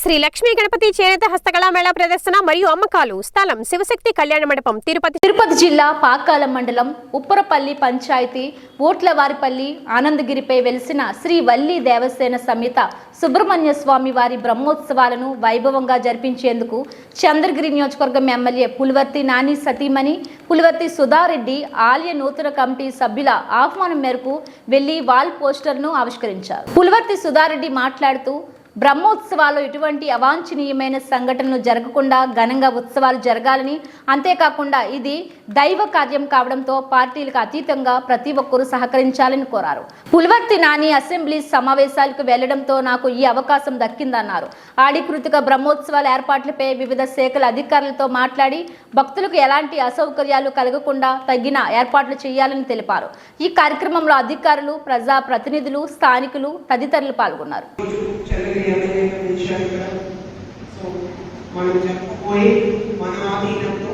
శ్రీ లక్ష్మీ గణపతి చేనేత హస్తకళా మేళా ప్రదర్శన మరియు అమ్మకాలు. స్థలం శివశక్తి కళ్యాణ మండపం. తిరుపతి తిరుపతి జిల్లా పాకాలం మండలం ఉప్పరపల్లి పంచాయతీ ఓట్లవారిపల్లి ఆనందగిరిపై వెలిసిన శ్రీ వల్లి దేవసేన సమేత సుబ్రహ్మణ్య స్వామి వారి బ్రహ్మోత్సవాలను వైభవంగా జరిపించేందుకు చంద్రగిరి నియోజకవర్గం ఎమ్మెల్యే పులివర్తి నాని సతీమణి పులివర్తి సుధారెడ్డి ఆలయ నూతన కమిటీ సభ్యుల ఆహ్వానం మేరకు వెళ్ళి వాల్ పోస్టర్ను ఆవిష్కరించారు. పులివర్తి సుధారెడ్డి మాట్లాడుతూ బ్రహ్మోత్సవాల్లో ఎటువంటి అవాంఛనీయమైన సంఘటనలు జరగకుండా ఘనంగా ఉత్సవాలు జరగాలని అంతేకాకుండా ఇది దైవ కార్యం కావడంతో పార్టీలకు అతీతంగా ప్రతి ఒక్కరూ సహకరించాలని కోరారు. పుల్వర్తి నాని అసెంబ్లీ సమావేశాలకు వెళ్ళడంతో నాకు ఈ అవకాశం దక్కిందన్నారు. ఆడికృతిక బ్రహ్మోత్సవాల ఏర్పాట్లపై వివిధ శాఖల అధికారులతో మాట్లాడి భక్తులకు ఎలాంటి అసౌకర్యాలు కలగకుండా తగిన ఏర్పాట్లు చేయాలని తెలిపారు. ఈ కార్యక్రమంలో అధికారులు ప్రజా ప్రతినిధులు స్థానికులు తదితరులు పాల్గొన్నారు. చల్లటి అనే ఇక్కడ సో మనం జరపబోయే మన ఆధీనంలో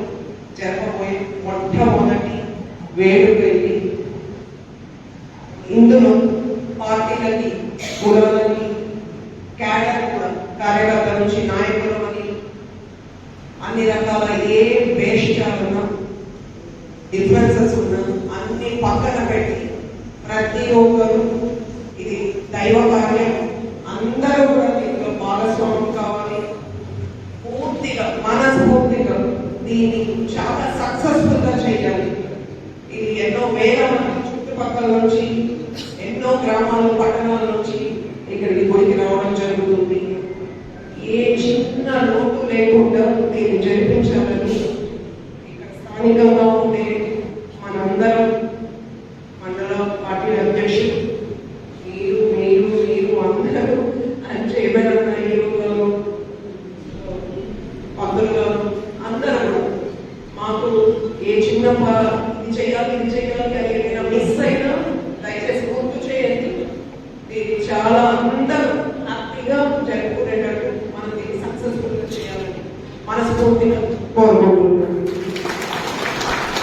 జరపబోయే మొట్టమొదటి వేడుక ఇందులో పార్టీలకి కులాలకి క్యాడర్ కూడా నుంచి నాయకులు అని అన్ని రకాల ఏ వేషాలున్నా డిఫరెన్సెస్ ఉన్నా అన్ని పక్కన పెట్టి ప్రతి ఒక్కరు ఇది దైవ కార్యం. దీన్ని చాలా సక్సెస్ఫుల్గా చేయాలి ఇది ఎన్నో వేల మంది చుట్టుపక్కల నుంచి ఎన్నో గ్రామాలు పట్టణాల నుంచి ఇక్కడికి పోయి రావడం జరుగుతుంది. ఏ చిన్న లోటు లేకుండా దీన్ని జరిపించాలని ఇక్కడ స్థానికంగా ఉండే మనందరం మండల పార్టీ అధ్యక్షులు మీరు మీరు మీరు అందరూ ఏ చిన్న ఇది చేయాలి ఇది చేయాలి అని ఏదైనా మిస్ అయినా దయచేసి గుర్తు చేయండి. దీన్ని చాలా అందరూ హ్యాపీగా జరుపుకునేటట్టు మనం దీన్ని సక్సెస్ఫుల్గా చేయాలని మనస్ఫూర్తిగా కోరుకుంటున్నాను.